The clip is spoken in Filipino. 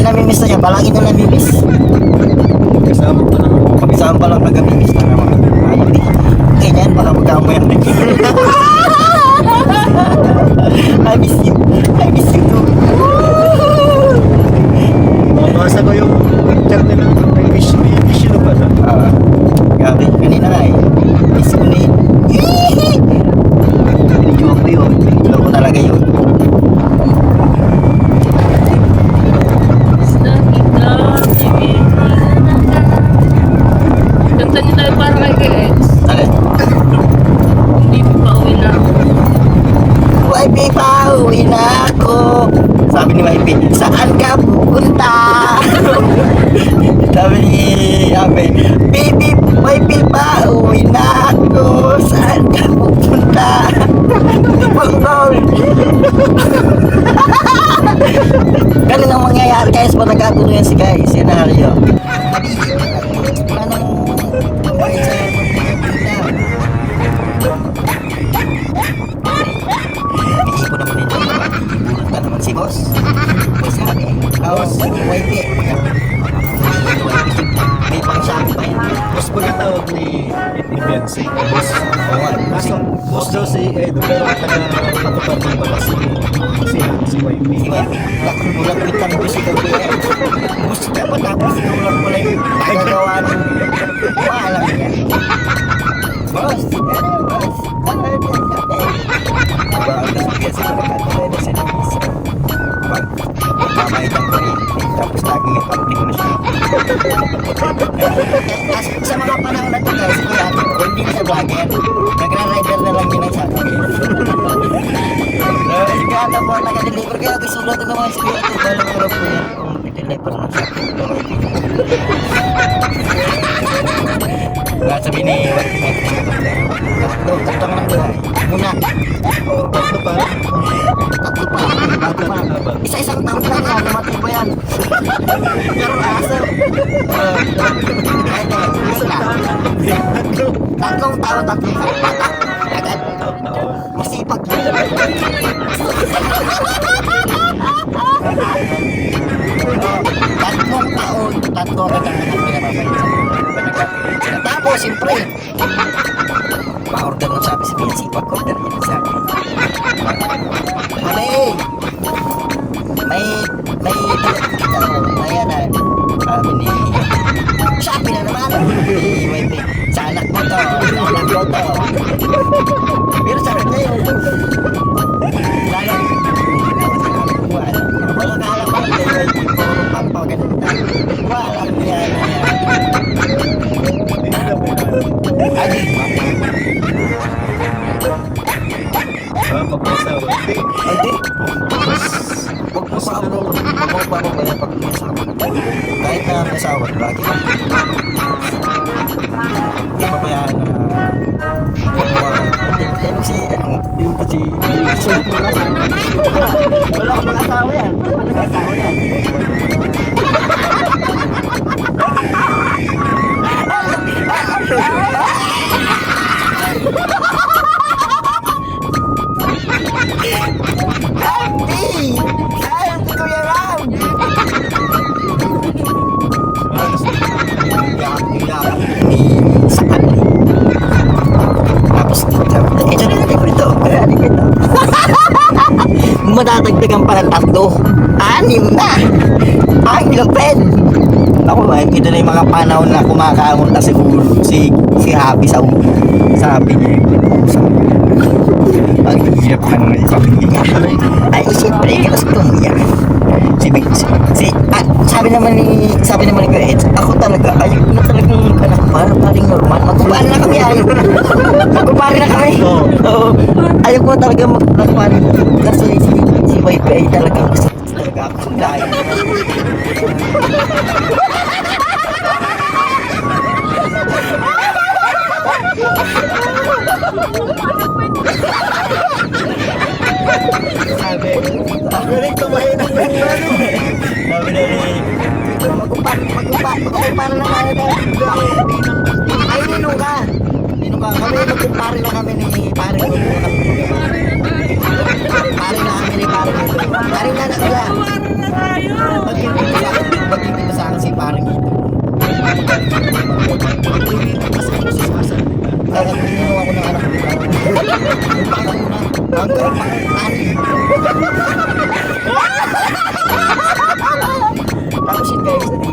Dahil namimiss na siya, palagi na namimiss. Kasama pa naman. Kabisaan pa lang taga-miss na naman. Ay, hindi. Ganyan, baka magkamo yan. Sabi ni Wifey, saan ka pupunta? Sabi ni Abe, baby, Wifey pa, uwi na ako. Saan ka pupunta? Bangkol. Ganun ang mangyayari guys pag nagkatuloy yan si guys, senaryo. Anong si boss. Boss sabi. Boss, YP. May pang yan. Boss ko yung tawag ni ni Beyonce. Boss. Oo, Boss, boss daw si Edo. Pero taga-patupad din pala si si si YP. Ulit kami ko si Gabi. Boss, dapat tapos sinulak mo lang yung nagagawa ng maalam niya. Boss, ano, boss? Ano yung sabi? Aba, ang kasi kasi kapagkatuloy na sa mga panahon na ito guys, si Kuya hindi na vlogger, nagra-rider na lang yun ang sabi. Uh, Ate po nag-deliver kaya gusto natin naman si Kuya Ate, balang araw po yan kung i-deliver na siya. Sabi ni Kahit na. Tatlong taon, tatlong bata. Agad. Masipag. Tatlong taon, tatlo agad ang sa sila. Tapos, siyempre, pa-order ng sabi si PNC, pag-order niya Pero sa kanya yun, lalo, wala ko, puro pampaganda. Walang yan, Ah, mo sa ano, huwag mo pa mo kaya pag may asawa. Kahit na may asawa, lagi. Hindi pa kaya na si, ano, yung pa si, wala ka pang asawa yan. Wala ka asawa Madadagdagan pa ng tatlo. Anim na! Ang lupin! Ako ba, ito na yung mga panahon na kumakaamon na siguro si, si Happy sa sabi niya. Ang hirap ka naman ipapinigyan. Ay, siyempre, mo yan. Si, si, si, ah, sabi naman ni, sabi naman ni Eds, ako talaga, ayaw na talagang anak para paring normal. Magkumpare na kami, ayaw. Magkumpare na kami. Oo. Ayaw ko talaga magkumpare. Kasi si, YP ay talagang gusto talaga ako sundayin. Sabi, Galing tumahin ng ano. sabi na magkumpare, magkumpare, magkumpare na kami tayo. Ay, ninong ka. Ninong ka. Kami, magkumpare na kami ni pare ko. Pare na kami ako ng anak nila. Ang tarap na Tapos yun guys,